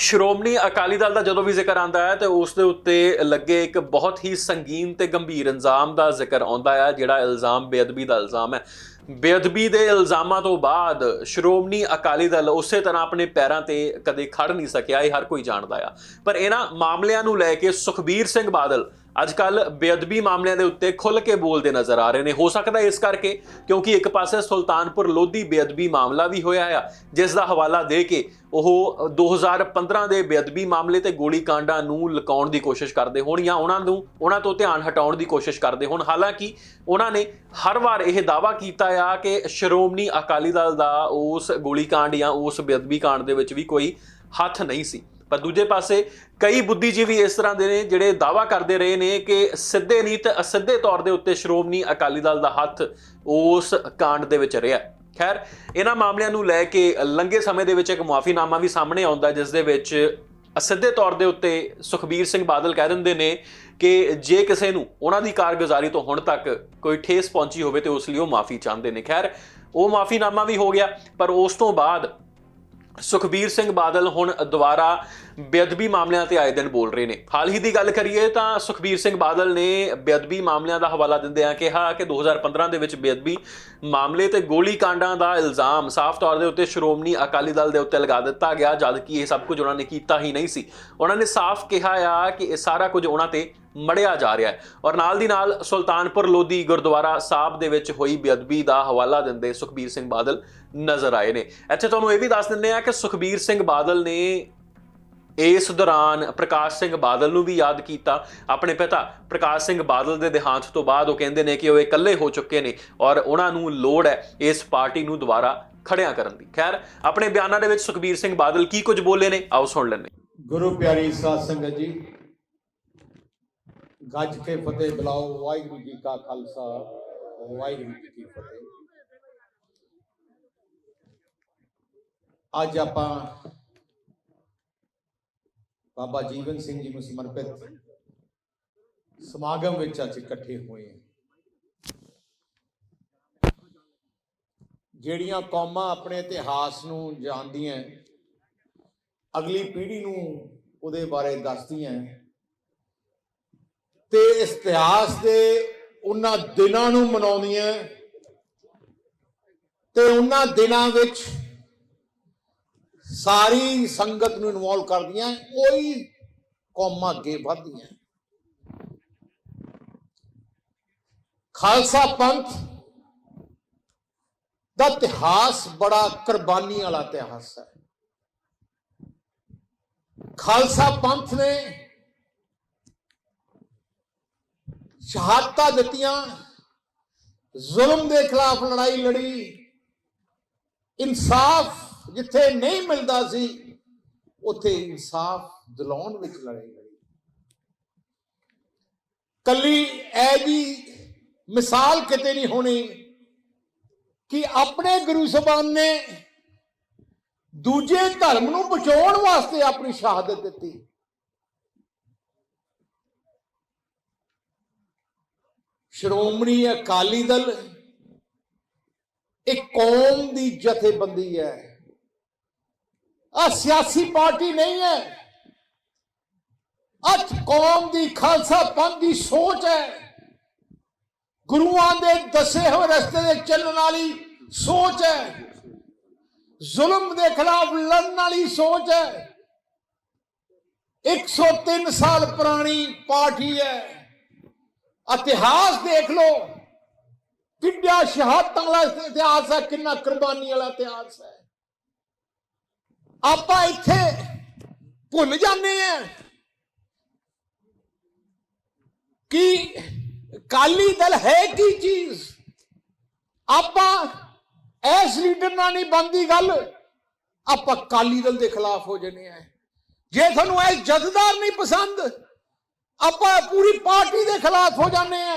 ਸ਼੍ਰੋਮਣੀ ਅਕਾਲੀ ਦਲ ਦਾ ਜਦੋਂ ਵੀ ਜ਼ਿਕਰ ਆਉਂਦਾ ਹੈ ਤੇ ਉਸ ਦੇ ਉੱਤੇ ਲੱਗੇ ਇੱਕ ਬਹੁਤ ਹੀ ਸੰਗੀਨ ਤੇ ਗੰਭੀਰ ਇਲਜ਼ਾਮ ਦਾ ਜ਼ਿਕਰ ਆਉਂਦਾ ਹੈ, ਜਿਹੜਾ ਇਲਜ਼ਾਮ ਬੇਅਦਬੀ ਦਾ ਇਲਜ਼ਾਮ ਹੈ। ਬੇਅਦਬੀ ਦੇ ਇਲਜ਼ਾਮਾਂ ਤੋਂ ਬਾਅਦ ਸ਼੍ਰੋਮਣੀ ਅਕਾਲੀ ਦਲ ਉਸੇ ਤਰ੍ਹਾਂ ਆਪਣੇ ਪੈਰਾਂ ਤੇ ਕਦੇ ਖੜ ਨਹੀਂ ਸਕਿਆ, ਇਹ ਹਰ ਕੋਈ ਜਾਣਦਾ ਆ। ਪਰ ਇਹਨਾਂ ਮਾਮਲਿਆਂ ਨੂੰ ਲੈ ਕੇ ਸੁਖਬੀਰ ਸਿੰਘ ਬਾਦਲ ਅੱਜ ਕੱਲ ਬੇਅਦਬੀ ਮਾਮਲਿਆਂ ਦੇ ਉੱਤੇ ਖੁੱਲ ਕੇ ਬੋਲਦੇ ਨਜ਼ਰ ਆ ਰਹੇ ਨੇ। ਹੋ ਸਕਦਾ ਇਸ ਕਰਕੇ ਕਿਉਂਕਿ ਇੱਕ ਪਾਸੇ ਸੁਲਤਾਨਪੁਰ ਲੋਧੀ ਬੇਅਦਬੀ ਮਾਮਲਾ ਵੀ ਹੋਇਆ ਆ, ਜਿਸ ਦਾ ਹਵਾਲਾ ਦੇ ਕੇ ਉਹ 2015 ਦੇ ਬੇਅਦਬੀ ਮਾਮਲੇ ਤੇ ਗੋਲੀ ਕਾਂਡਾਂ ਨੂੰ ਲੁਕਾਉਣ ਦੀ ਕੋਸ਼ਿਸ਼ ਕਰਦੇ ਹੋਣ ਜਾਂ ਉਹਨਾਂ ਨੂੰ ਉਹਨਾਂ ਤੋਂ ਧਿਆਨ ਹਟਾਉਣ ਦੀ ਕੋਸ਼ਿਸ਼ ਕਰਦੇ ਹੋਣ। ਹਾਲਾਂਕਿ ਉਹਨਾਂ ਨੇ ਹਰ ਵਾਰ ਇਹ ਦਾਵਾ ਕੀਤਾ ਆ ਕਿ ਸ਼੍ਰੋਮਣੀ ਅਕਾਲੀ ਦਲ ਦਾ ਉਸ ਗੋਲੀ ਕਾਂਡ ਜਾਂ ਉਸ ਬੇਅਦਬੀ ਕਾਂਡ ਦੇ ਵਿੱਚ ਵੀ ਕੋਈ ਹੱਥ ਨਹੀਂ ਸੀ। ਪਰ ਦੂਜੇ ਪਾਸੇ ਕਈ ਬੁੱਧੀਜੀਵੀ ਇਸ ਤਰ੍ਹਾਂ ਦੇ ਨੇ ਜਿਹੜੇ ਦਾਵਾ ਕਰਦੇ ਰਹੇ ਨੇ ਕਿ ਸਿੱਧੇ ਨਹੀਂ ਤੇ ਅਸਿੱਧੇ ਤੌਰ ਦੇ ਉੱਤੇ ਸ਼੍ਰੋਮਣੀ ਅਕਾਲੀ ਦਲ ਦਾ ਹੱਥ ਉਸ ਕਾਂਡ ਦੇ ਵਿੱਚ ਰਿਹਾ। ਖੈਰ, ਇਹਨਾਂ ਮਾਮਲਿਆਂ ਨੂੰ ਲੈ ਕੇ ਲੰਘੇ ਸਮੇਂ ਦੇ ਵਿੱਚ ਇੱਕ ਮੁਆਫੀਨਾਮਾ ਵੀ ਸਾਹਮਣੇ ਆਉਂਦਾ ਜਿਸ ਦੇ ਵਿੱਚ ਅਸਿੱਧੇ ਤੌਰ ਦੇ ਉੱਤੇ ਸੁਖਬੀਰ ਸਿੰਘ ਬਾਦਲ ਕਹਿ ਦਿੰਦੇ ਨੇ ਕਿ ਜੇ ਕਿਸੇ ਨੂੰ ਉਹਨਾਂ ਦੀ ਕਾਰਗੁਜ਼ਾਰੀ ਤੋਂ ਹੁਣ ਤੱਕ ਕੋਈ ਠੇਸ ਪਹੁੰਚੀ ਹੋਵੇ ਤੇ ਉਸ ਲਈ ਉਹ ਮਾਫੀ ਚਾਹੁੰਦੇ ਨੇ। ਖੈਰ, ਉਹ ਮਾਫੀਨਾਮਾ ਵੀ ਹੋ ਗਿਆ, ਪਰ ਉਸ ਤੋਂ ਬਾਅਦ ਸੁਖਬੀਰ ਸਿੰਘ ਬਾਦਲ ਹੁਣ ਦੁਬਾਰਾ ਬੇਅਦਬੀ ਮਾਮਲਿਆਂ ਤੇ ਆਏ ਦਿਨ ਬੋਲ ਰਹੇ ਨੇ। ਹਾਲ ਹੀ ਦੀ ਗੱਲ ਕਰੀਏ ਤਾਂ ਸੁਖਬੀਰ ਸਿੰਘ ਬਾਦਲ ਨੇ ਬੇਅਦਬੀ ਮਾਮਲਿਆਂ ਦਾ ਹਵਾਲਾ ਦਿੰਦਿਆਂ ਕਿਹਾ ਕਿ 2015 ਦੇ ਵਿੱਚ ਬੇਅਦਬੀ ਮਾਮਲੇ ਤੇ ਗੋਲੀ ਕਾਂਡਾਂ ਦਾ ਇਲਜ਼ਾਮ ਸਾਫ਼ ਤੌਰ ਦੇ ਉੱਤੇ ਸ਼੍ਰੋਮਣੀ ਅਕਾਲੀ ਦਲ ਦੇ ਉੱਤੇ ਲਗਾ ਦਿੱਤਾ ਗਿਆ, ਜਦ ਕਿ ਇਹ ਸਭ ਕੁਝ ਉਹਨਾਂ ਨੇ ਕੀਤਾ ਹੀ ਨਹੀਂ ਸੀ। ਉਹਨਾਂ ਨੇ ਸਾਫ਼ ਕਿਹਾ ਆ ਕਿ ਇਹ ਸਾਰਾ ਕੁਝ ਉਹਨਾਂ ਤੇ ਮੜਿਆ ਜਾ ਰਿਹਾ ਹੈ। ਔਰ ਨਾਲ ਦੀ ਨਾਲ ਸੁਲਤਾਨਪੁਰ ਲੋਧੀ ਗੁਰਦੁਆਰਾ ਸਾਹਿਬ ਦੇ ਵਿੱਚ ਹੋਈ ਬੇਅਦਬੀ ਦਾ ਹਵਾਲਾ ਦਿੰਦੇ ਸੁਖਬੀਰ ਸਿੰਘ ਬਾਦਲ ਨਜ਼ਰ ਆਏ ਨੇ। ਇੱਥੇ ਤੁਹਾਨੂੰ ਇਹ ਵੀ ਦੱਸ ਦਿੰਦੇ ਆ ਕਿ ਸੁਖਬੀਰ ਸਿੰਘ ਬਾਦਲ ਨੇ ਇਸ ਦੌਰਾਨ ਪ੍ਰਕਾਸ਼ ਸਿੰਘ ਬਾਦਲ ਨੂੰ ਵੀ ਯਾਦ ਕੀਤਾ। ਆਪਣੇ ਪਿਤਾ ਪ੍ਰਕਾਸ਼ ਸਿੰਘ ਬਾਦਲ ਦੇ ਦੇਹਾਂਤ ਤੋਂ ਬਾਅਦ ਉਹ ਕਹਿੰਦੇ ਨੇ ਕਿ ਉਹ ਇਕੱਲੇ ਹੋ ਚੁੱਕੇ ਨੇ ਔਰ ਉਹਨਾਂ ਨੂੰ ਲੋੜ ਹੈ ਇਸ ਪਾਰਟੀ ਨੂੰ ਦੁਬਾਰਾ ਖੜਿਆ ਕਰਨ ਦੀ। ਖੈਰ, ਆਪਣੇ ਬਿਆਨਾਂ ਦੇ ਵਿੱਚ ਸੁਖਬੀਰ ਸਿੰਘ ਬਾਦਲ ਕੀ ਕੁਝ ਬੋਲੇ ਨੇ? ਆਓ ਸੁਣ ਲੈਂਦੇ ਗੁਰੂ ਪਿਆਰੀ ਸਾਧ ਸੰਗਤ ਜੀ ਗੱਜ ਕੇ ਫਤਿਹ ਬੁਲਾਓ, ਵਾਹਿਗੁਰੂ ਜੀ ਕਾ ਖਾਲਸਾ, ਵਾਹਿਗੁਰੂ ਜੀ ਕੀ ਫਤਿਹ। ਅੱਜ ਆਪਾਂ ਬਾਬਾ ਜੀਵਨ ਸਿੰਘ ਜੀ ਨੂੰ ਸਮਰਪਿਤ ਸਮਾਗਮ ਵਿੱਚ ਅੱਜ ਇਕੱਠੇ ਹੋਏ ਹਾਂ। ਜਿਹੜੀਆਂ ਕੌਮਾਂ ਆਪਣੇ ਇਤਿਹਾਸ ਨੂੰ ਜਾਣਦੀਆਂ, ਅਗਲੀ ਪੀੜ੍ਹੀ ਨੂੰ ਉਹਦੇ ਬਾਰੇ ਦੱਸਦੀਆਂ ਤੇ ਇਤਿਹਾਸ ਦੇ ਉਹਨਾਂ ਦਿਨਾਂ ਨੂੰ ਮਨਾਉਂਦੀਆਂ ਤੇ ਉਹਨਾਂ ਦਿਨਾਂ ਵਿੱਚ ਸਾਰੀ ਸੰਗਤ ਨੂੰ ਇਨਵੋਲਵ ਕਰਦੀਆਂ ਕੋਈ ਕੌਮਾਂ ਅੱਗੇ ਵਧਦੀਆਂ ਖਾਲਸਾ ਪੰਥ ਦਾ ਇਤਿਹਾਸ ਬੜਾ ਕੁਰਬਾਨੀ ਵਾਲਾ ਇਤਿਹਾਸ ਹੈ। ਖਾਲਸਾ ਪੰਥ ਨੇ ਸ਼ਹਾਦਤਾਂ ਦਿੱਤੀਆਂ, ਜ਼ੁਲਮ ਦੇ ਖਿਲਾਫ ਲੜਾਈ ਲੜੀ, ਇਨਸਾਫ ਜਿੱਥੇ ਨਹੀਂ ਮਿਲਦਾ ਸੀ, ਉੱਥੇ ਇਨਸਾਫ ਦਿਲਾਉਣ ਵਿੱਚ ਲੜਾਈ ਲੜੀ। ਕੱਲੀ ਐ ਜੀ ਮਿਸਾਲ ਕਿਤੇ ਨਹੀਂ ਹੋਣੀ ਕਿ ਆਪਣੇ ਗੁਰੂ ਸਾਹਿਬਾਨ ਨੇ ਦੂਜੇ ਧਰਮ ਨੂੰ ਬਚਾਉਣ ਵਾਸਤੇ ਆਪਣੀ ਸ਼ਹਾਦਤ ਦਿੱਤੀ। ਸ਼੍ਰੋਮਣੀ ਅਕਾਲੀ ਦਲ ਇਹ ਕੌਮ ਦੀ ਜਥੇਬੰਦੀ ਹੈ। ਆ ਸਿਆਸੀ ਪਾਰਟੀ ਨਹੀਂ ਹੈ। ਅੱਜ ਕੌਮ ਦੀ ਖਾਲਸਾ ਪੰਥ ਦੀ ਸੋਚ ਹੈ। ਗੁਰੂਆਂ ਦੇ ਦੱਸੇ ਹੋਏ ਰਸਤੇ ਦੇ ਚੱਲਣ ਵਾਲੀ ਸੋਚ ਹੈ। ਜ਼ੁਲਮ ਦੇ ਖਿਲਾਫ ਲੜਨ ਵਾਲੀ ਸੋਚ ਹੈ। 103 ਸਾਲ ਪੁਰਾਣੀ ਪਾਰਟੀ ਹੈ। ਇਤਿਹਾਸ ਦੇਖ ਲਓ। ਕਿੰਨਾ ਸ਼ਹਾਦਤਾਂ ਵਾਲਾ ਇਤਿਹਾਸ ਹੈ, ਕਿੰਨਾ ਕੁਰਬਾਨੀ ਵਾਲਾ ਇਤਿਹਾਸ ਹੈ। ਆਪਾਂ ਇੱਥੇ ਭੁੱਲ ਜਾਂਦੇ ਆ ਕਿ ਕਾਲੀ ਦਲ ਹੈ ਕੀ ਚੀਜ਼? ਆਪਾਂ ਇਸ ਲੀਡਰ ਨਾਲ ਨਹੀਂ ਬੰਦੀ ਗੱਲ। ਆਪਾਂ ਕਾਲੀ ਦਲ ਦੇ ਖਿਲਾਫ ਹੋ ਜਨੇ ਆ ਜੇ ਤੁਹਾਨੂੰ ਇਹ ਜਥੇਦਾਰ ਨਹੀਂ ਪਸੰਦ ਆਪਾਂ ਪੂਰੀ ਪਾਰਟੀ ਦੇ ਖਿਲਾਫ ਹੋ ਜਾਂਦੇ ਆ।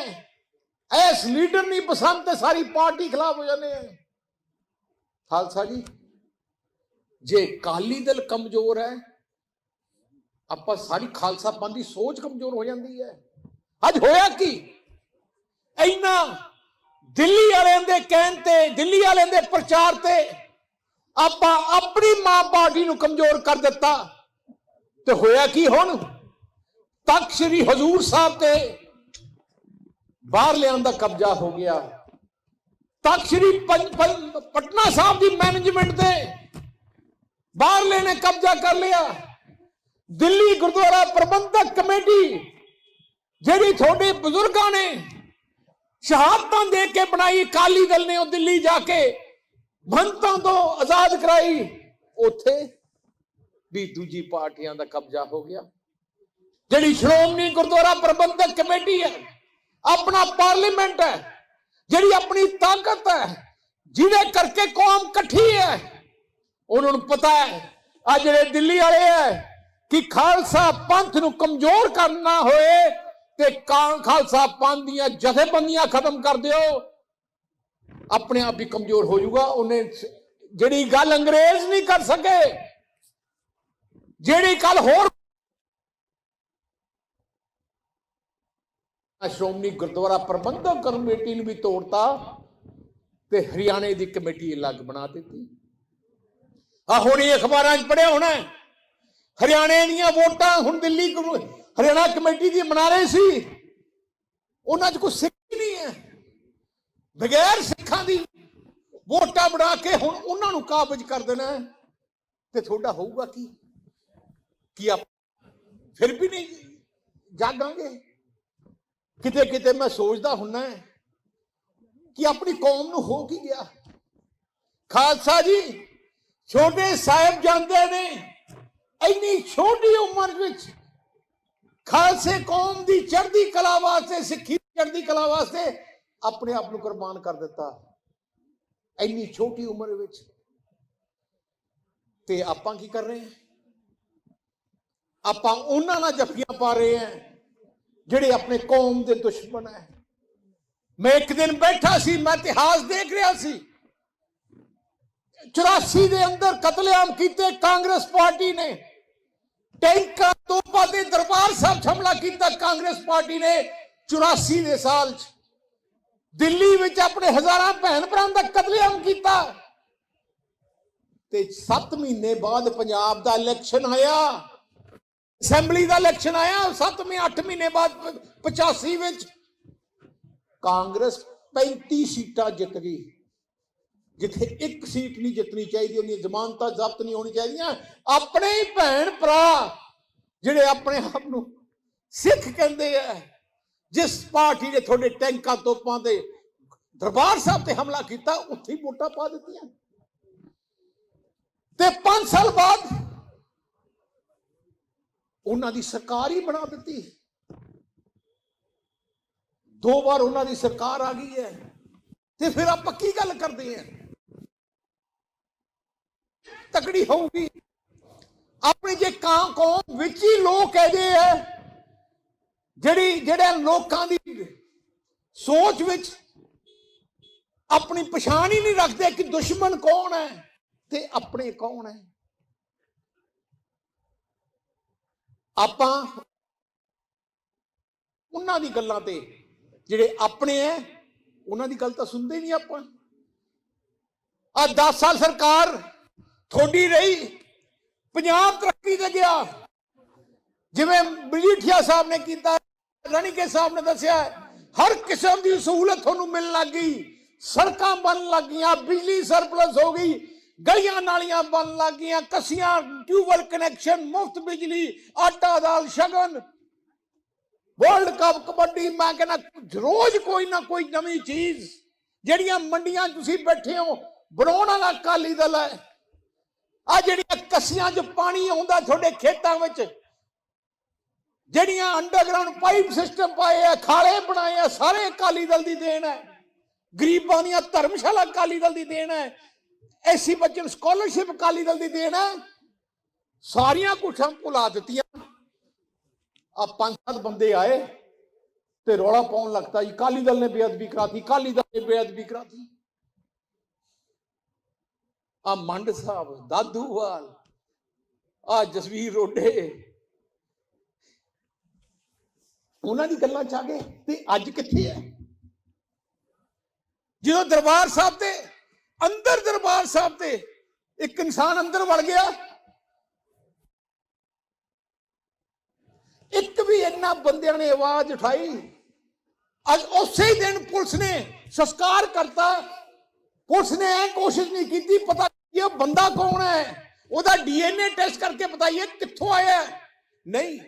ਇਸ ਲੀਡਰ ਨਹੀਂ ਪਸੰਦ ਤੇ ਸਾਰੀ ਪਾਰਟੀ ਖਿਲਾਫ ਹੋ ਜਾਂਦੇ ਆ। ਖਾਲਸਾ ਜੀ, ਜੇ ਕਾਲੀ ਦਲ ਕਮਜ਼ੋਰ ਹੈ, ਆਪਾਂ ਸਾਰੀ ਖਾਲਸਾ ਪੰਥ ਦੀ ਸੋਚ ਕਮਜ਼ੋਰ ਹੋ ਜਾਂਦੀ ਹੈ। ਅੱਜ ਹੋਇਆ ਕੀ? ਇੰਨਾ ਦਿੱਲੀ ਵਾਲਿਆਂ ਦੇ ਕਹਿਣ ਤੇ, ਦਿੱਲੀ ਵਾਲਿਆਂ ਦੇ ਪ੍ਰਚਾਰ ਤੇ ਆਪਾਂ ਆਪਣੀ ਮਾਂ ਪਾਰਟੀ ਨੂੰ ਕਮਜ਼ੋਰ ਕਰ ਦਿੱਤਾ। ਤੇ ਹੋਇਆ ਕੀ ਹੁਣ? ਤਖਤ ਸ੍ਰੀ ਹਜ਼ੂਰ ਸਾਹਿਬ ਤੇ ਬਾਹਰ ਲਿਆਉਣ ਦਾ ਕਬਜ਼ਾ ਹੋ ਗਿਆ। ਤਖਤ ਸ੍ਰੀ ਪਟਨਾ ਸਾਹਿਬ ਦੀ ਮੈਨੇਜਮੈਂਟ ਤੇ ਬਾਹਰਲੇ ਨੇ ਕਬਜ਼ਾ ਕਰ ਲਿਆ। ਦਿੱਲੀ ਗੁਰਦੁਆਰਾ ਪ੍ਰਬੰਧਕ ਕਮੇਟੀ, ਜਿਹੜੀ ਤੁਹਾਡੇ ਬਜ਼ੁਰਗਾਂ ਨੇ ਸ਼ਹਾਦਤਾਂ ਦੇ ਕੇ ਬਣਾਈ, ਅਕਾਲੀ ਦਲ ਨੇ ਉਹ ਦਿੱਲੀ ਜਾ ਕੇ ਮੰਤਾਂ ਤੋਂ ਆਜ਼ਾਦ ਕਰਾਈ, ਉੱਥੇ ਵੀ ਦੂਜੀ ਪਾਰਟੀਆਂ ਦਾ ਕਬਜ਼ਾ ਹੋ ਗਿਆ। ਜਿਹੜੀ ਸ਼੍ਰੋਮਣੀ ਗੁਰਦੁਆਰਾ ਪ੍ਰਬੰਧਕ ਕਮੇਟੀ ਹੈ, ਆਪਣਾ ਪਾਰਲੀਮੈਂਟ ਹੈ, ਜਿਹੜੀ ਆਪਣੀ ਤਾਕਤ ਹੈ, ਜਿਹਦੇ ਕਰਕੇ ਕੌਮ ਇਕੱਠੀ ਹੈ, ਉਹਨਾਂ ਨੂੰ ਪਤਾ ਹੈ ਆ ਜਿਹੜੇ ਦਿੱਲੀ ਵਾਲੇ ਹੈ, ਕਿ ਖਾਲਸਾ ਪੰਥ ਨੂੰ ਕਮਜ਼ੋਰ ਕਰਨਾ ਹੋਏ ਤੇ ਕਾਂ ਖਾਲਸਾ ਪੰਥ ਦੀਆਂ ਜਥੇਬੰਦੀਆਂ ਖਤਮ ਕਰ ਦਿਓ। ਆਪਣੇ ਆਪ ਹੀ ਕਮਜ਼ੋਰ ਹੋ ਜਾਊਗਾ, ਉਹਨੇ ਜਿਹੜੀ ਗੱਲ ਅੰਗਰੇਜ਼ ਨਹੀਂ ਕਰ ਸਕੇ, ਜਿਹੜੀ ਗੱਲ ਹੋਰ ਸ਼੍ਰੋਮਣੀ ਗੁਰਦੁਆਰਾ ਪ੍ਰਬੰਧਕ ਕਮੇਟੀ ਨੂੰ ਵੀ ਤੋੜਤਾ ਤੇ ਹਰਿਆਣੇ ਦੀ ਕਮੇਟੀ ਅਲੱਗ ਬਣਾ ਦਿੱਤੀ। ਆ ਹੁਣ ਇਹ ਅਖਬਾਰਾਂ 'ਚ ਪੜਿਆ ਹੋਣਾ ਹਰਿਆਣੇ ਦੀਆਂ ਵੋਟਾਂ ਹੁਣ ਦਿੱਲੀ ਹਰਿਆਣਾ ਕਮੇਟੀ ਦੀ ਬਣਾ ਰਹੇ ਸੀ। ਉਹਨਾਂ 'ਚ ਕੋਈ ਸਿੱਖ ਨਹੀਂ ਹੈ। ਬਗੈਰ ਸਿੱਖਾਂ ਦੀ ਵੋਟਾਂ ਬਣਾ ਕੇ ਹੁਣ ਉਹਨਾਂ ਨੂੰ ਕਾਬਜ ਕਰ ਦੇਣਾ ਤੇ ਤੁਹਾਡਾ ਹੋਊਗਾ ਕੀ? ਕੀ ਆਪ ਫਿਰ ਵੀ ਨਹੀਂ ਜਾਗਾਂਗੇ? ਕਿਤੇ ਕਿਤੇ ਮੈਂ ਸੋਚਦਾ ਹੁੰਨਾ ਕਿ ਆਪਣੀ ਕੌਮ ਨੂੰ ਹੋ ਕੀ ਗਿਆ। ਖਾਲਸਾ ਜੀ, ਛੋਟੇ ਸਾਹਿਬ ਜਾਂਦੇ ਨੇ, ਇੰਨੀ ਛੋਟੀ ਉਮਰ ਵਿੱਚ ਖਾਲਸੇ ਕੌਮ ਦੀ ਚੜ੍ਹਦੀ ਕਲਾ ਵਾਸਤੇ, ਸਿੱਖੀ ਦੀ ਚੜ੍ਹਦੀ ਕਲਾ ਵਾਸਤੇ ਆਪਣੇ ਆਪ ਨੂੰ ਕੁਰਬਾਨ ਕਰ ਦਿੱਤਾ। ਇੰਨੀ ਛੋਟੀ ਉਮਰ ਵਿੱਚ। ਤੇ ਆਪਾਂ ਕੀ ਕਰ ਰਹੇ ਹਾਂ? ਆਪਾਂ ਉਹਨਾਂ ਨਾਲ ਜੱਫੀਆਂ ਪਾ ਰਹੇ ਹਾਂ ਜਿਹੜੇ ਆਪਣੇ ਕੌਮ ਦੇ ਦੁਸ਼ਮਣ ਹੈ। ਮੈਂ ਇੱਕ ਦਿਨ ਬੈਠਾ ਸੀ, ਮੈਂ ਇਤਿਹਾਸ ਦੇਖ ਰਿਹਾ ਸੀ। 84 ਦੇ ਅੰਦਰ ਕਤਲੇਆਮ ਕੀਤੇ, ਕਾਂਗਰਸ ਪਾਰਟੀ ਨੇ। ਟੈਂਕਾਂ ਤੋਪਾਂ ਦੇ ਦਰਬਾਰ ਸਾਹਿਬ 'ਚ ਹਮਲਾ ਕੀਤਾ, ਕਾਂਗਰਸ ਪਾਰਟੀ ਨੇ 84 ਦੇ ਸਾਲ 'ਚ। ਦਿੱਲੀ ਵਿੱਚ ਆਪਣੇ ਹਜ਼ਾਰਾਂ ਭੈਣ ਭਰਾਵਾਂ ਦਾ ਕਤਲੇਆਮ ਕੀਤਾ। ਤੇ 7 ਮਹੀਨੇ ਬਾਅਦ ਪੰਜਾਬ ਦਾ ਇਲੈਕਸ਼ਨ ਆਇਆ। ਅਸੈਂਬਲੀ ਦਾ ਇਲੈਕਸ਼ਨ ਆਇਆ 7ਵੇਂ 8 ਮਹੀਨੇ ਬਾਅਦ 85 ਵਿੱਚ ਕਾਂਗਰਸ 35 ਸੀਟਾਂ ਜਿੱਤ ਗਈ। ਜਿੱਥੇ ਇੱਕ ਸੀਟ ਨਹੀਂ ਜਿੱਤਣੀ ਚਾਹੀਦੀ, ਉਹਦੀਆਂ ਜ਼ਮਾਨਤਾਂ ਜ਼ਬਤ ਨਹੀਂ ਹੋਣੀ ਚਾਹੀਦੀਆਂ। ਆਪਣੇ ਹੀ ਭੈਣ ਭਰਾ ਜਿਹੜੇ ਆਪਣੇ ਆਪ ਨੂੰ ਸਿੱਖ ਕਹਿੰਦੇ ਆ, ਜਿਸ ਪਾਰਟੀ ਨੇ ਤੁਹਾਡੇ ਟੈਂਕਾਂ ਤੋਪਾਂ ਦੇ ਦਰਬਾਰ ਸਾਹਿਬ ਤੇ ਹਮਲਾ ਕੀਤਾ, ਉੱਥੇ ਹੀ ਵੋਟਾਂ ਪਾ ਦਿੱਤੀਆਂ। ਤੇ 5 ਸਾਲ ਬਾਅਦ ਉਹਨਾਂ ਦੀ ਸਰਕਾਰ ਹੀ ਬਣਾ ਦਿੱਤੀ। ਦੋ ਵਾਰ ਉਹਨਾਂ ਦੀ ਸਰਕਾਰ ਆ ਗਈ ਹੈ ਤੇ ਫਿਰ ਆਪਾਂ ਕੀ ਗੱਲ ਕਰਦੇ ਹਾਂ? ਤਕੜੀ ਹੋਊਗੀ। ਆਪਣੇ ਜੇ ਕਾਂ ਕੌਮ ਵਿੱਚ ਹੀ ਲੋਕ ਇਹਦੇ ਆ ਜਿਹੜੀ ਜਿਹੜੇ ਲੋਕਾਂ ਦੀ ਸੋਚ ਵਿੱਚ ਆਪਣੀ ਪਛਾਣ ਹੀ ਨਹੀਂ ਰੱਖਦੇ ਕਿ ਦੁਸ਼ਮਣ ਕੌਣ ਹੈ ਤੇ ਆਪਣੇ ਕੌਣ ਹੈ। ਆਪਾਂ ਉਹਨਾਂ ਦੀ ਗੱਲਾਂ ਤੇ ਜਿਹੜੇ ਆਪਣੇ ਐ, ਉਹਨਾਂ ਦੀ ਗੱਲ ਤਾਂ ਸੁਣਦੇ ਨਹੀਂ ਆਪਾਂ। ਆ 10 ਸਾਲ ਸਰਕਾਰ ਥੋੜੀ ਰਹੀ ਪੰਜਾਬ ਤਰੱਕੀ ਤੇ ਗਿਆ। ਜਿਵੇਂ ਮਜੀਠੀਆ ਸਾਹਿਬ ਨੇ ਕੀਤਾ, ਰਣੀਕੇ ਸਾਹਿਬ ਨੇ ਦੱਸਿਆ, ਹਰ ਕਿਸਮ ਦੀ ਸਹੂਲਤ ਤੁਹਾਨੂੰ ਮਿਲਣ ਲੱਗ ਗਈ, ਸੜਕਾਂ ਬਣਨ ਲੱਗ ਗਈਆਂ, ਬਿਜਲੀ ਸਰਪਲਸ ਹੋ ਗਈ ਗਲੀਆਂ ਨਾਲੀਆਂ ਬਣ ਲੱਗ ਗਈਆਂ ਕਸੀਆਂ, ਟਿਊਬਵੈਲ ਕਨੈਕਸ਼ਨ, ਮੁਫਤ ਬਿਜਲੀ, ਆਟਾ ਦਾਲ, ਸ਼ਗਨ। ਵਰਲਡ ਕੱਪ ਕਬੱਡੀ, ਮੈਂ ਕਹਿੰਦਾ ਰੋਜ਼ ਕੋਈ ਨਾ ਕੋਈ ਨਵੀਂ ਚੀਜ਼ ਜਿਹੜੀਆਂ ਮੰਡੀਆਂ ਤੁਸੀਂ ਬੈਠੇ ਹੋ, ਬਣਾਉਣ ਵਾਲਾ ਅਕਾਲੀ ਦਲ ਹੈ। ਆ ਜਿਹੜੀਆਂ ਕਸੀਆਂ 'ਚ ਪਾਣੀ ਆਉਂਦਾ ਤੁਹਾਡੇ ਖੇਤਾਂ ਵਿੱਚ, ਜਿਹੜੀਆਂ ਅੰਡਰਗਰਾਉਂਡ ਪਾਈਪ ਸਿਸਟਮ ਪਾਏ ਆ, ਖਾਲੇ ਬਣਾਏ ਆ, ਸਾਰੇ ਅਕਾਲੀ ਦਲ ਦੀ ਦੇਣ ਹੈ। ਗਰੀਬਾਂ ਦੀਆਂ ਧਰਮਸ਼ਾਲਾ ਅਕਾਲੀ ਦਲ ਦੀ ਦੇਣ ਹੈ। ਐਸੀ ਬੱਚੇ ਨੂੰ ਸਕਾਲਰਸ਼ਿਪ ਅਕਾਲੀ ਦਲ ਦੀ ਦੇਣ ਹੈ ਸਾਰੀਆਂ ਕੁਛਾਂ ਭੁਲਾ ਦਿੱਤੀਆਂ ਆ ਪੰਜ ਸੱਤ ਬੰਦੇ ਆਏ ਤੇ ਰੌਲਾ ਪਾਉਣ ਲੱਗਦਾ ਜੀ ਕਾਲੀ ਦਲ ਨੇ ਬੇਅਦਬੀ ਕਰਾਤੀ ਕਾਲੀ ਦਲ ਨੇ ਬੇਅਦਬੀ ਕਰਾਤੀ ਆ ਮੰਡ ਸਾਹਿਬ ਦਾਦੂਵਾਲ ਆ ਜਸਵੀਰ ਰੋਡੇ ਉਹਨਾਂ ਦੀ ਗੱਲਾਂ ਚ ਆ ਗਏ ਤੇ ਅੱਜ ਕਿੱਥੇ ਹੈ ਜਦੋਂ ਦਰਬਾਰ ਸਾਹਿਬ ਤੇ ਅੰਦਰ ਦਰਬਾਰ ਸਾਹਿਬ ਤੇ ਇੱਕ ਇਨਸਾਨ ਅੰਦਰ ਵੜ ਗਿਆ। ਇਹਨਾਂ ਬੰਦਿਆਂ ਨੇ ਆਵਾਜ਼ ਉਠਾਈ। ਅੱਜ ਉਸੇ ਹੀ ਦਿਨ ਪੁਲਿਸ ਨੇ ਸੰਸਕਾਰ ਕਰਤਾ। ਪੁਲਿਸ ਨੇ ਇਹ ਕੋਸ਼ਿਸ਼ ਨਹੀਂ ਕੀਤੀ, ਪਤਾ ਕੀ ਇਹ ਬੰਦਾ ਕੌਣ ਹੈ। ਉਹਦਾ ਡੀਐਨਏ ਟੈਸਟ ਕਰਕੇ ਪਤਾ ਬਤਾਈਏ ਕਿੱਥੋਂ ਆਇਆ ਨਹੀਂ।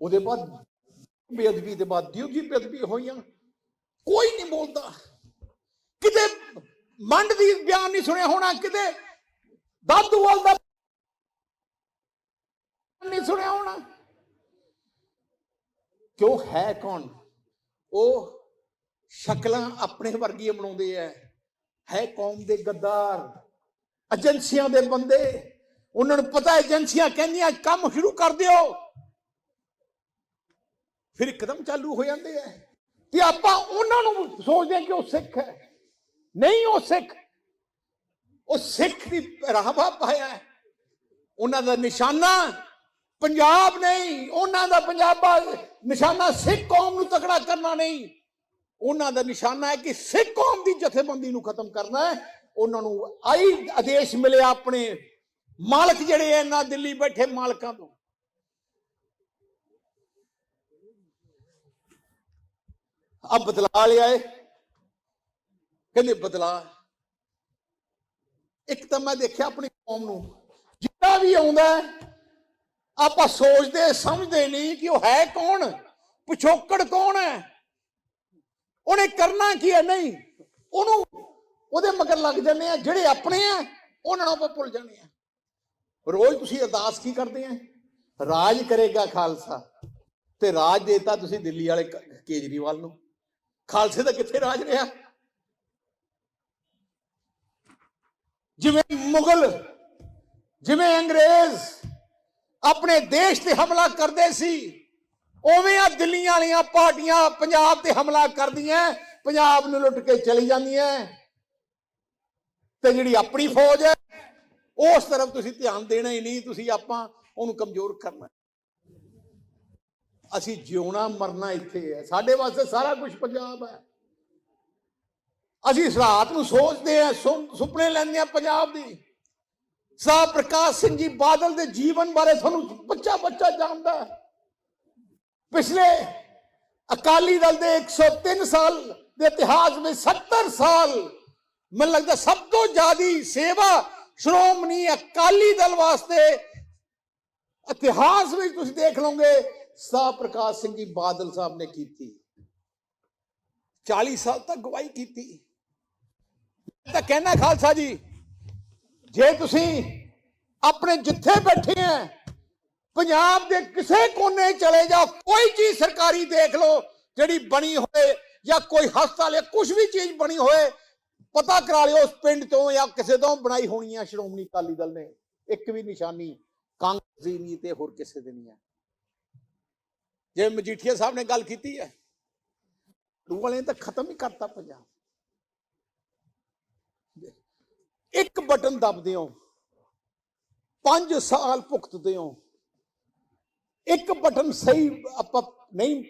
ਉਹਦੇ ਬਾਅਦ ਬੇਅਦਬੀ ਦੇ ਬਾਅਦ ਦਿਓ ਜੀ ਬੇਅਦਬੀ ਹੋਈਆਂ। ਕੋਈ ਨਹੀਂ ਬੋਲਦਾ। ਕਿਤੇ ਮੰਡ ਦੀ ਬਿਆਨ ਨਹੀਂ ਸੁਣਿਆ ਹੋਣਾ, ਕਿਤੇ ਦਾਦੂਵਾਲ ਦਾ ਨਹੀਂ ਸੁਣਿਆ ਹੋਣਾ। ਕਿਉਂ ਹੈ ਕੌਣ? ਉਹ ਸ਼ਕਲਾਂ ਆਪਣੇ ਵਰਗੀਆਂ ਬਣਾਉਂਦੇ ਐ ਹੈ ਕੌਮ ਦੇ ਗੱਦਾਰ, ਏਜੰਸੀਆਂ ਦੇ ਬੰਦੇ। ਉਹਨਾਂ ਨੂੰ ਪਤਾ ਏਜੰਸੀਆਂ ਕਹਿੰਦੀਆਂ, ਕੰਮ ਸ਼ੁਰੂ ਕਰ ਦਿਓ। ਫਿਰ ਇੱਕਦਮ ਚਾਲੂ ਹੋ ਜਾਂਦੇ ਐ ਤੇ ਆਪਾਂ ਉਹਨਾਂ ਨੂੰ ਸੋਚਦੇ ਹਾਂ ਕਿ ਉਹ ਸਿੱਖ ਹੈ। ਨਹੀਂ, ਉਹ ਸਿੱਖ। ਉਹ ਸਿੱਖ ਦੀ ਰਾਹਬਾ ਪਾਇਆ ਹੈ। ਉਹਨਾਂ ਦਾ ਨਿਸ਼ਾਨਾ ਪੰਜਾਬ ਨਹੀਂ, ਉਹਨਾਂ ਦਾ ਪੰਜਾਬਾ ਨਿਸ਼ਾਨਾ ਸਿੱਖ ਕੌਮ ਨੂੰ ਤਕੜਾ ਕਰਨਾ ਨਹੀਂ। ਉਹਨਾਂ ਦਾ ਨਿਸ਼ਾਨਾ ਹੈ ਕਿ ਸਿੱਖ ਕੌਮ ਦੀ ਜਥੇਬੰਦੀ ਨੂੰ ਖਤਮ ਕਰਨਾ ਹੈ। ਉਹਨਾਂ ਨੂੰ ਆਈ ਆਦੇਸ਼ ਮਿਲਿਆ ਆਪਣੇ ਮਾਲਕ ਜਿਹੜੇ ਇਹਨਾਂ ਦਿੱਲੀ ਬੈਠੇ ਮਾਲਕਾਂ ਤੋਂ। ਅਬ ਬਦਲਾ ਲਿਆ ਏ ਕਹਿੰਦੇ ਬਦਲਾ। ਇੱਕ ਤਾਂ ਮੈਂ ਦੇਖਿਆ ਆਪਣੀ ਕੌਮ ਨੂੰ ਜਿਹੜਾ ਵੀ ਆਉਂਦਾ ਆਪਾਂ ਸੋਚਦੇ, ਸਮਝਦੇ ਨਹੀਂ ਕਿ ਉਹ ਹੈ ਕੌਣ, ਪਿਛੋਕੜ ਕੌਣ ਹੈ, ਉਹਨੇ ਕਰਨਾ ਕੀ ਹੈ? ਨਹੀਂ। ਉਹਨੂੰ, ਉਹਦੇ ਮਗਰ ਲੱਗ ਜਾਂਦੇ ਆ, ਜਿਹੜੇ ਆਪਣੇ ਆ, ਉਹਨਾਂ ਨੂੰ ਆਪਾਂ ਭੁੱਲ ਜਾਂਦੇ ਆ। ਰੋਜ਼ ਤੁਸੀਂ ਅਰਦਾਸ ਕੀ ਕਰਦੇ ਆ? ਰਾਜ ਕਰੇਗਾ ਖਾਲਸਾ। ਤੇ ਰਾਜ ਦੇਤਾ ਤੁਸੀਂ ਦਿੱਲੀ ਵਾਲੇ ਕੇਜਰੀਵਾਲ ਨੂੰ। ਖਾਲਸੇ ਦਾ ਕਿੱਥੇ ਰਾਜ ਰਿਹਾ? ਜਿਵੇਂ ਮੁਗਲ, ਜਿਵੇਂ ਅੰਗਰੇਜ਼ ਆਪਣੇ ਦੇਸ਼ ਤੇ ਹਮਲਾ ਕਰਦੇ ਸੀ, ਉਵੇਂ ਆ ਦਿੱਲੀਆਂ ਵਾਲੀਆਂ ਪਾਰਟੀਆਂ ਪੰਜਾਬ ਤੇ ਹਮਲਾ ਕਰਦੀਆਂ, ਪੰਜਾਬ ਨੂੰ ਲੁੱਟ ਕੇ ਚਲੀ ਜਾਂਦੀਆਂ। ਤੇ ਜਿਹੜੀ ਆਪਣੀ ਫੌਜ ਹੈ, ਉਸ ਤਰਫ ਤੁਸੀਂ ਧਿਆਨ ਦੇਣਾ ਹੀ ਨਹੀਂ, ਤੁਸੀਂ ਆਪਾਂ ਉਹਨੂੰ ਕਮਜ਼ੋਰ ਕਰਨਾ। ਅਸੀਂ ਜਿਉਣਾ ਮਰਨਾ ਇੱਥੇ ਹੈ। ਸਾਡੇ ਵਾਸਤੇ ਸਾਰਾ ਕੁਝ ਪੰਜਾਬ ਹੈ। ਅਸੀਂ ਇਸ ਰਾਤ ਨੂੰ ਸੋਚਦੇ ਹਾਂ ਸੁਪਨੇ ਲੈਂਦੇ ਹਾਂ ਪੰਜਾਬ ਦੀ। ਸਾਹ ਪ੍ਰਕਾਸ਼ ਸਿੰਘ ਜੀ ਬਾਦਲ ਦੇ ਜੀਵਨ ਬਾਰੇ ਤੁਹਾਨੂੰ ਬੱਚਾ ਬੱਚਾ ਜਾਣਦਾ ਹੈ। ਪਿਛਲੇ ਅਕਾਲੀ ਦਲ ਦੇ 103 ਸਾਲ ਦੇ ਇਤਿਹਾਸ ਵਿੱਚ 70 ਸਾਲ ਮੈਨੂੰ ਲੱਗਦਾ ਸਭ ਤੋਂ ਜ਼ਿਆਦੀ ਸੇਵਾ ਸ਼੍ਰੋਮਣੀ ਅਕਾਲੀ ਦਲ ਵਾਸਤੇ ਇਤਿਹਾਸ ਵਿੱਚ ਤੁਸੀਂ ਦੇਖ ਲਓਗੇ ਸਾਹ ਪ੍ਰਕਾਸ਼ ਸਿੰਘ ਜੀ ਬਾਦਲ ਸਾਹਿਬ ਨੇ ਕੀਤੀ। 40 ਸਾਲ ਤੱਕ ਗਵਾਹੀ ਕੀਤੀ ਮੈਂ ਤਾਂ ਕਹਿਣਾ ਖਾਲਸਾ ਜੀ ਜੇ ਤੁਸੀਂ ਆਪਣੇ ਜਿੱਥੇ ਬੈਠੇ ਆ ਪੰਜਾਬ ਦੇ ਕਿਸੇ ਕੋਨੇ ਚਲੇ ਜਾ ਕੋਈ ਚੀਜ਼ ਸਰਕਾਰੀ ਦੇਖ ਲਓ ਜਿਹੜੀ ਬਣੀ ਹੋਏ ਜਾਂ ਕੋਈ ਹਸਪਤਾਲ ਜਾਂ ਕੁਝ ਵੀ ਚੀਜ਼ ਬਣੀ ਹੋਏ ਪਤਾ ਕਰਾ ਲਿਓ ਉਸ ਪਿੰਡ ਤੋਂ ਜਾਂ ਕਿਸੇ ਤੋਂ ਬਣਾਈ ਹੋਣੀ ਆ ਸ਼੍ਰੋਮਣੀ ਅਕਾਲੀ ਦਲ ਨੇ ਇੱਕ ਵੀ ਨਿਸ਼ਾਨੀ ਕਾਂਗਰਸ ਦੀ ਨਹੀਂ ਤੇ ਹੋਰ ਕਿਸੇ ਦੀ ਨਹੀਂ ਹੈ ਜੇ ਮਜੀਠੀਆ ਸਾਹਿਬ ਨੇ ਗੱਲ ਕੀਤੀ ਹੈ ਲੂ ਵਾਲੇ ਨੇ ਤਾਂ ਖਤਮ ਹੀ ਕਰਤਾ ਪੰਜਾਬ ਇੱਕ ਬਟਨ ਦਬਦੇ ਹੋ 5 ਸਾਲ ਭੁਗਤਦੇ ਹੋ ਇੱਕ ਬਟਨ ਸਹੀ ਆਪਾਂ ਨਹੀਂ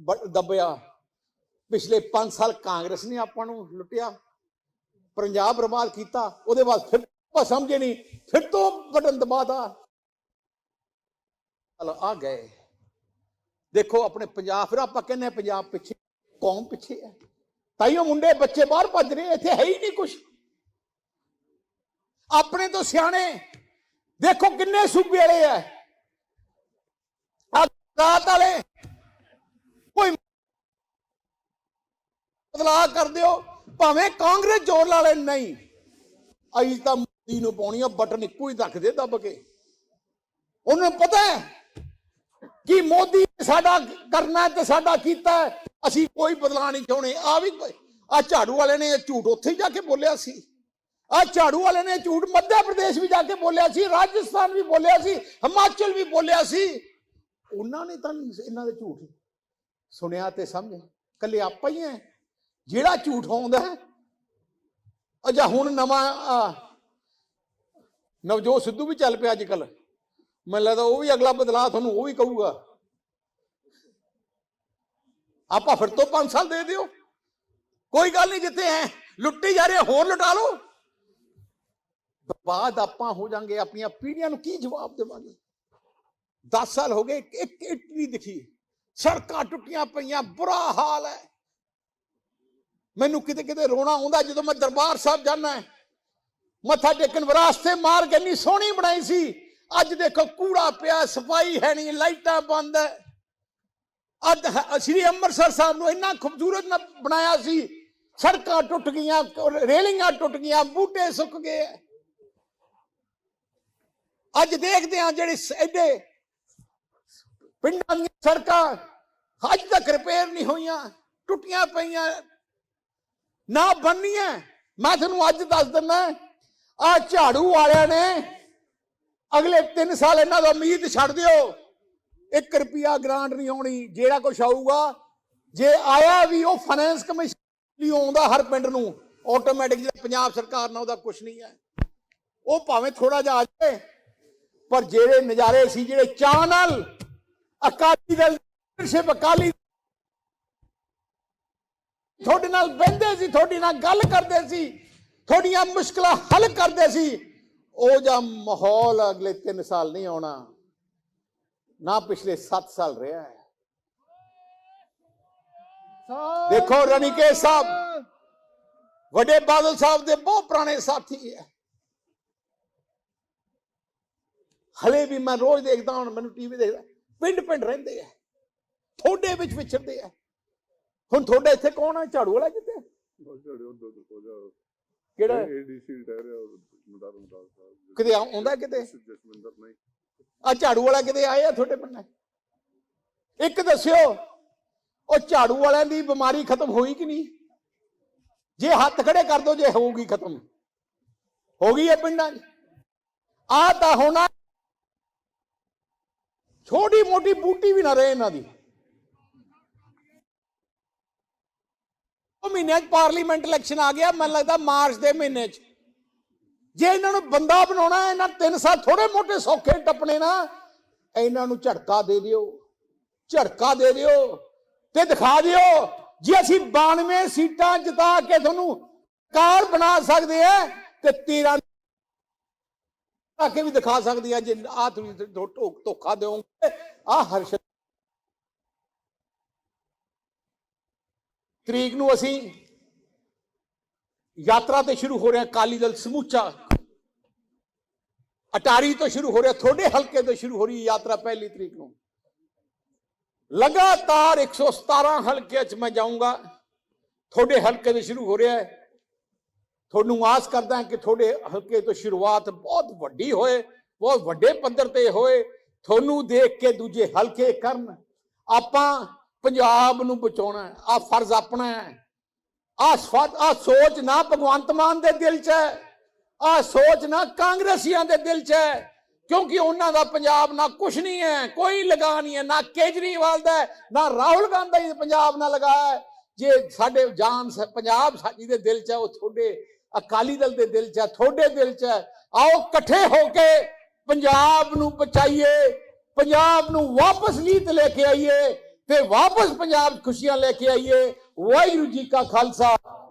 ਬ- ਦਬਿਆ ਪਿਛਲੇ 5 ਸਾਲ ਕਾਂਗਰਸ ਨੇ ਆਪਾਂ ਨੂੰ ਲੁੱਟਿਆ ਪੰਜਾਬ ਬਰਬਾਦ ਕੀਤਾ ਉਹਦੇ ਬਾਅਦ ਫਿਰ ਆਪਾਂ ਸਮਝੇ ਨਹੀਂ ਫਿਰ ਤੋਂ ਬਟਨ ਦਬਾਤਾ ਚਲ ਆ ਗਏ ਦੇਖੋ ਆਪਣੇ ਪੰਜਾਬ ਫਿਰ ਆਪਾਂ ਕਹਿੰਦੇ ਹਾਂ ਪੰਜਾਬ ਪਿੱਛੇ ਕੌਮ ਪਿੱਛੇ ਹੈ। ਤਾਈਓ ਮੁੰਡੇ ਬੱਚੇ ਬਾਹਰ ਭੱਜ ਰਹੇ ਇੱਥੇ ਹੈ ਹੀ ਨਹੀਂ ਕੁਝ ਆਪਣੇ ਤੋਂ ਸਿਆਣੇ, ਦੇਖੋ ਕਿੰਨੇ ਸੂਬੇ ਵਾਲੇ ਆ। ਰਾਤ ਵਾਲੇ, ਕੋਈ ਬਦਲਾਅ ਕਰ ਦਿਓ, ਭਾਵੇਂ ਕਾਂਗਰਸ ਜ਼ੋਰ ਲਾ ਲੈ, ਨਹੀਂ। ਅਈ ਤਾਂ ਮੋਦੀ ਨੂੰ ਪਾਉਣੀ ਆ, ਬਟਨ ਇੱਕੋ ਹੀ ਰੱਖਦੇ ਦੱਬ ਕੇ। ਉਹਨਾਂ ਨੂੰ ਪਤਾ ਹੈ ਕਿ ਮੋਦੀ ਸਾਡਾ ਕਰਨਾ ਤੇ ਸਾਡਾ ਕੀਤਾ ਅਸੀਂ ਕੋਈ ਬਦਲਾਅ ਨਹੀਂ ਚਾਹੁੰਦੇ। ਆ ਵੀ ਆ ਝਾੜੂ ਵਾਲੇ ਨੇ ਇਹ ਝੂਠ ਉੱਥੇ ਹੀ ਜਾ ਕੇ ਬੋਲਿਆ ਸੀ। ਆ ਝਾੜੂ ਵਾਲੇ ਨੇ ਝੂਠ ਮੱਧ ਪ੍ਰਦੇਸ਼ ਵੀ ਜਾ ਕੇ ਬੋਲਿਆ ਸੀ, ਰਾਜਸਥਾਨ ਵੀ ਬੋਲਿਆ ਸੀ, ਹਿਮਾਚਲ ਵੀ ਬੋਲਿਆ ਸੀ। ਉਹਨਾਂ ਨੇ ਤਾਂ ਇਹਨਾਂ ਦੇ ਝੂਠ ਸੁਣਿਆ ਤੇ ਸਮਝਿਆ। ਕੱਲੇ ਆਪਾਂ ਹੀ ਹੈ ਜਿਹੜਾ ਝੂਠ ਆਉਂਦਾ ਹੈ ਅਜਾ ਹੁਣ ਨਵਾਂ ਨਵਜੋਤ ਸਿੱਧੂ ਵੀ ਚੱਲ ਪਿਆ ਅੱਜ ਕੱਲ ਮੈਨੂੰ ਲੱਗਦਾ ਉਹ ਵੀ ਅਗਲਾ ਬਦਲਾਅ ਤੁਹਾਨੂੰ ਉਹ ਵੀ ਕਹੂਗਾ। ਆਪਾਂ ਫਿਰ ਤੋਂ 5 ਸਾਲ ਦੇ ਦਿਓ। ਕੋਈ ਗੱਲ ਨਹੀਂ, ਜਿੱਥੇ ਹੈ, ਲੁੱਟੀ ਜਾ ਰਹੇ ਹੋਰ ਲੁਟਾ ਲਓ। ਬਾਅਦ ਆਪਾਂ ਹੋ ਜਾਾਂਗੇ, ਆਪਣੀਆਂ ਪੀੜ੍ਹੀਆਂ ਨੂੰ ਕੀ ਜਵਾਬ ਦੇਵਾਂਗੇ? 10 ਸਾਲ ਹੋ ਗਏ, ਇੱਕ- ਇੱਕ ਦਿਖੀ। ਸੜਕਾਂ ਟੁੱਟੀਆਂ ਪਈਆਂ, ਬੁਰਾ ਹਾਲ ਹੈ। ਮੈਨੂੰ ਕਿਤੇ ਕਿਤੇ ਰੋਣਾ ਆਉਂਦਾ ਜਦੋਂ ਮੈਂ ਦਰਬਾਰ ਸਾਹਿਬ ਜਾਣਾ ਮੱਥਾ ਟੇਕਣ ਵਿਰਾਸਤੇ ਮਾਰ ਇੰਨੀ ਸੋਹਣੀ ਬਣਾਈ ਸੀ। ਅੱਜ ਦੇਖੋ, ਕੂੜਾ ਪਿਆ, ਸਫ਼ਾਈ ਹੈ ਨਹੀਂ, ਲਾਈਟਾਂ ਬੰਦ ਹੈ। ਅੱਜ ਸ੍ਰੀ ਅੰਮ੍ਰਿਤਸਰ ਸਾਹਿਬ ਨੂੰ ਇੰਨਾ ਖੂਬਸੂਰਤ ਨਾ ਬਣਾਇਆ ਸੀ। ਸੜਕਾਂ ਟੁੱਟ ਗਈਆਂ, ਰੇਲਿੰਗਾਂ ਟੁੱਟ ਗਈਆਂ, ਬੂਟੇ ਸੁੱਕ ਗਏ। ਅੱਜ ਦੇਖਦੇ ਹਾਂ ਜਿਹੜੇ ਐਡੇ ਪਿੰਡਾਂ ਦੀਆਂ ਸੜਕਾਂ ਅੱਜ ਤੱਕ ਰਿਪੇਅਰ ਨਹੀਂ ਹੋਈਆਂ, ਟੁੱਟੀਆਂ ਪਈਆਂ। ਨਾ ਬਣਨੀਆਂ। ਮੈਂ ਤੁਹਾਨੂੰ ਅੱਜ ਦੱਸ ਦਿੰਦਾ ਆ ਝਾੜੂ ਵਾਲਿਆਂ ਨੇ ਅਗਲੇ 3 ਸਾਲ ਇਹਨਾਂ ਦਾ ਉਮੀਦ ਛੱਡ ਦਿਓ। 1 ਰੁਪਿਆ ਗ੍ਰਾਂਟ ਨਹੀਂ ਆਉਣੀ, ਜਿਹੜਾ ਕੁਛ ਆਊਗਾ, ਜੇ ਆਇਆ ਵੀ ਉਹ ਫਾਈਨੈਂਸ ਕਮਿਸ਼ਨ ਲਈ ਆਉਂਦਾ ਹਰ ਪਿੰਡ ਨੂੰ ਆਟੋਮੈਟਿਕ ਪੰਜਾਬ ਸਰਕਾਰ ਨਾਲ ਉਹਦਾ ਕੁਛ ਨਹੀਂ ਹੈ। ਉਹ ਭਾਵੇਂ ਥੋੜਾ ਜਿਹਾ ਆ ਜਾਏ ਪਰ ਜਿਹੜੇ ਨਜ਼ਾਰੇ ਸੀ, ਜਿਹੜੇ ਚਾਹ ਨਾਲ ਅਕਾਲੀ ਦਲ ਲੀਡਰਸ਼ਿਪ ਅਕਾਲੀ ਤੁਹਾਡੇ ਨਾਲ ਬਹਿੰਦੇ ਸੀ, ਤੁਹਾਡੇ ਨਾਲ ਗੱਲ ਕਰਦੇ ਸੀ, ਤੁਹਾਡੀਆਂ ਮੁਸ਼ਕਲਾਂ ਹੱਲ ਕਰਦੇ ਸੀ, ਉਹ ਜਾਂ ਮਾਹੌਲ ਅਗਲੇ 3 ਸਾਲ ਨਹੀਂ ਆਉਣਾ। ਨਾ ਪਿਛਲੇ 7 ਸਾਲ ਰਿਹਾ ਹੈ। ਦੇਖੋ ਰਣੀਕੇ ਸਾਹਿਬ ਵੱਡੇ ਬਾਦਲ ਸਾਹਿਬ ਦੇ ਬਹੁਤ ਪੁਰਾਣੇ ਸਾਥੀ ਹੈ। ਹਲੇ ਵੀ ਮੈਂ ਰੋਜ਼ ਦੇਖਦਾ ਹੁਣ ਮੈਨੂੰ ਟੀਵੀ ਦੇਖਦਾ ਪਿੰਡ ਪਿੰਡ ਰਹਿੰਦੇ ਆ ਥੋੜੇ ਵਿੱਚ ਵਿਚਰਦੇ ਆ ਹੁਣ ਤੁਹਾਡੇ ਇੱਥੇ ਕੌਣ ਹੈ? ਝਾੜੂ ਵਾਲਾ ਕਿੱਥੇ ਕਿਹੜਾ ਏਡੀਸੀ ਰਿਟਾਇਰ ਹੈ ਕਿਤੇ ਆਉ- ਆਉਂਦਾ ਕਿਤੇ? ਜਸਮਿੰਦਰ ਨਹੀਂ। ਆ ਝਾੜੂ ਵਾਲਾ ਕਿਤੇ ਆਏ ਆ ਤੁਹਾਡੇ ਪਿੰਡ? ਇੱਕ ਦੱਸਿਓ, ਉਹ ਝਾੜੂ ਵਾਲਿਆਂ ਦੀ ਬਿਮਾਰੀ ਖਤਮ ਹੋਈ ਕਿ ਨਹੀਂ? ਜੇ ਹੱਥ ਖੜੇ ਕਰ ਦੋ, ਜੇ ਹੋਊਗੀ ਖਤਮ। ਹੋ ਗਈ ਹੈ ਪਿੰਡਾਂ 'ਚ। ਆ ਤਾਂ ਹੋਣਾ ਛੋਟੀ ਮੋਟੀ ਬੂਟੀ ਵੀ ਨਾ ਰਹੇ ਇਹਨਾਂ ਦੀ। ਉਹ ਮਹੀਨੇ 'ਚ ਪਾਰਲੀਮੈਂਟ ਇਲੈਕਸ਼ਨ ਆ ਗਿਆ, ਮੈਨੂੰ ਲੱਗਦਾ ਮਾਰਚ ਦੇ ਮਹੀਨੇ 'ਚ। ਜੇ ਇਹਨਾਂ ਨੂੰ ਬੰਦਾ ਬਣਾਉਣਾ ਹੈ, ਇਹਨਾਂ ਤਿੰਨ ਸਾਲ ਥੋੜੇ ਮੋਟੇ ਸੌਖੇ ਟੱਪਣੇ ਨਾ ਇਹਨਾਂ ਨੂੰ ਝੜਕਾ ਦੇ ਦਿਓ ਝਟਕਾ ਦੇ ਦਿਓ ਤੇ ਦਿਖਾ ਦਿਓ ਜੇ ਅਸੀਂ 92 ਸੀਟਾਂ ਜਿਤਾ ਕੇ ਤੁਹਾਨੂੰ ਕਾਰ ਬਣਾ ਸਕਦੇ ਆ ਤੇ 13 ਆ ਵੀ ਦਿਖਾ ਸਕਦੇ ਆ ਜੇ ਆ ਤੁਸੀਂ ਧੋਖਾ ਦਿਓਗੇ ਆ ਹਰਸ਼ ਤਰੀਕ ਨੂੰ ਅਸੀਂ ਯਾਤਰਾ ਤੇ ਸ਼ੁਰੂ ਹੋ ਰਿਹਾ ਕਾਲੀ ਦਲ ਸਮੂਚਾ ਅਟਾਰੀ ਤੋਂ ਸ਼ੁਰੂ ਹੋ ਰਿਹਾ, ਤੁਹਾਡੇ ਹਲਕੇ ਤੋਂ ਸ਼ੁਰੂ ਹੋ ਰਹੀ ਯਾਤਰਾ ਪਹਿਲੀ ਤਰੀਕ ਨੂੰ। ਲਗਾਤਾਰ 117 ਹਲਕੇ ਚ ਮੈਂ ਜਾਊਂਗਾ, ਤੁਹਾਡੇ ਹਲਕੇ ਤੋਂ ਸ਼ੁਰੂ ਹੋ ਰਿਹਾ ਹੈ। ਤੁਹਾਨੂੰ ਆਸ ਕਰਦਾ ਕਿ ਤੁਹਾਡੇ ਹਲਕੇ ਤੋਂ ਸ਼ੁਰੂਆਤ ਬਹੁਤ ਵੱਡੀ ਹੋਏ, ਬਹੁਤ ਵੱਡੇ ਪੱਧਰ ਤੇ ਹੋਏ। ਤੁਹਾਨੂੰ ਦੇਖ ਕੇ ਦੂਜੇ ਹਲਕੇ ਕਰਨ। ਆਪਾਂ ਪੰਜਾਬ ਨੂੰ ਬਚਾਉਣਾ ਆ ਫਰਜ਼ ਆਪਣਾ ਹੈ। ਆ ਆ ਸੋਚ ਨਾ ਭਗਵੰਤ ਮਾਨ ਦੇ ਦਿਲ 'ਚ ਹੈ। ਆ ਸੋਚ ਨਾ ਕਾਂਗਰਸੀਆਂ ਦੇ ਦਿਲ 'ਚ ਹੈ, ਕਿਉਂਕਿ ਉਹਨਾਂ ਦਾ ਪੰਜਾਬ ਨਾ ਕੁਛ ਨਹੀਂ ਹੈ, ਕੋਈ ਲਗਾ ਨਹੀਂ ਹੈ, ਨਾ ਕੇਜਰੀਵਾਲ ਦਾ ਨਾ ਰਾਹੁਲ ਗਾਂਧੀ ਦਾ ਪੰਜਾਬ ਨਾਲ ਲਗਾ ਜੇ ਸਾਡੇ ਜਾਨ ਪੰਜਾਬ ਸਾਡੀ ਦੇ ਦਿਲ 'ਚ ਹੈ, ਉਹ ਤੁਹਾਡੇ ਅਕਾਲੀ ਦਲ ਦੇ ਦਿਲ 'ਚ ਹੈ, ਤੁਹਾਡੇ ਦਿਲ 'ਚ ਹੈ। ਆਓ ਇਕੱਠੇ ਹੋ ਕੇ ਪੰਜਾਬ ਨੂੰ ਬਚਾਈਏ, ਪੰਜਾਬ ਨੂੰ ਵਾਪਸ ਲੀਤ ਲੈ ਕੇ ਆਈਏ ਤੇ ਵਾਪਸ ਪੰਜਾਬ ਖੁਸ਼ੀਆਂ ਲੈ ਕੇ ਆਈਏ। ਵਾਹਿਗੁਰੂ ਜੀ ਕਾ ਖਾਲਸਾ।